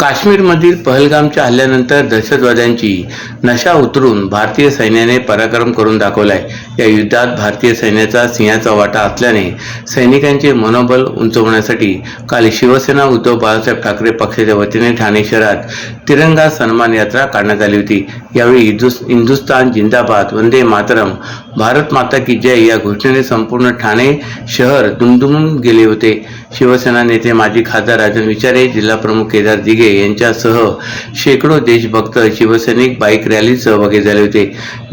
काश्मीरमधील पहलगामच्या हल्ल्यानंतर दहशतवाद्यांची नशा उतरून भारतीय सैन्याने पराक्रम करून दाखवलाय. या युद्धात भारतीय सैन्याचा सिंहाचा वाटा असल्याने सैनिकांचे मनोबल उंचवण्यासाठी काल शिवसेना उद्धव बाळासाहेब ठाकरे पक्षाच्या वतीने ठाणे शहरात तिरंगा सन्मान यात्रा काढण्यात आली होती. यावेळी हिंदुस्थान हिंदुस्तान जिंदाबाद वंदे मातरम भारत माता की जय या घोषणेने संपूर्ण ठाणे शहर दुमदुमून गेले होते. शिवसेना नेते माजी खासदार राजन विचारे जिल्हा प्रमुख केदार दिघे यांच्यासह शेकडो देशभक्त शिवसैनिक बाईक रॅलीत सहभागी झाले होते.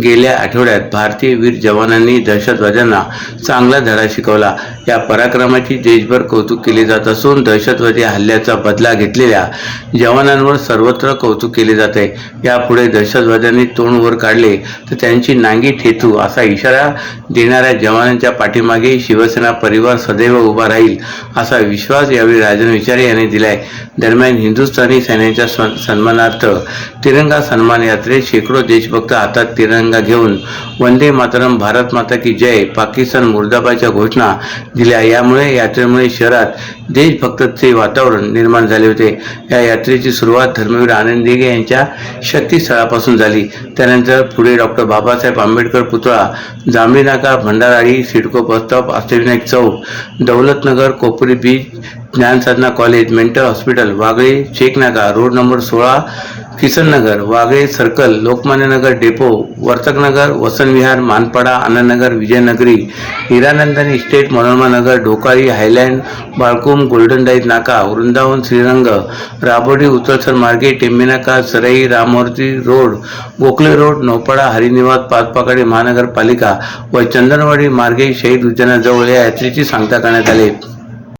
गेल्या आठवड्यात भारतीय वीर जवानांनी दहशतवाद्यांना चांगला धडा शिकवला. या पराक्रमाची देशभर कौतुक केले जात असून दहशतवादी हल्ल्याचा बदला घेतलेल्या जवानांवर सर्वत्र कौतुक केले जात. आहे यापुढे दहशतवाद्यांनी तोंड वर काढले तर त्यांची नांगी ठेचू असा इशारा देणाऱ्या जवानांच्या पाठीमागे शिवसेना परिवार सदैव उभा राहील असा विश्वास यावेळी राजन विचारे यांनी दिलाय. दरम्यान हिंदुस्थानी सैन्याच्या सन्मानार्थ तिरंगा सन्मान यात्रेत शेकडो देशभक्त हातात तिरंगा घेऊन वंदे मातरम भारत माता की जय पाकिस्तान मुर्दाबादच्या घोषणा दिल्या. यामुळे यात्रेमुळे शहरात देशभक्तचे वातावरण निर्माण झाले होते. या यात्रेची सुरुवात धर्मवीर आनंद दिघे यांच्या शक्तीस्थळापासून झाली. त्यानंतर पुढे डॉक्टर बाबासाहेब आंबेडकर पुतळा Jambhali Naka Bhandarali CIDCO bus stop chowk Daulatnagar Kopri beach Dnyansadhana college mental hospital Wagle चेकनाका road number सोळा Kisannagar Wagle circle Lokmanyanagar depot Vartaknagar Vasanvihar Manpada Anandnagar Vijaynagari Hiranandani estate Manorama Nagar Dhokali Highland Balkum golden diet नाका वृंदावन श्रीरंग राबोडी उतळसर मार्गे टेंबेनाका सरई राममूर्ती रोड गोखले रोड नौपाडा हरिनिवास पाचपाकडे महानगरपालिका व चंदनवाडी मार्गे शहीद उद्यानाजवळ या यात्रेची सांगता करण्यात आली.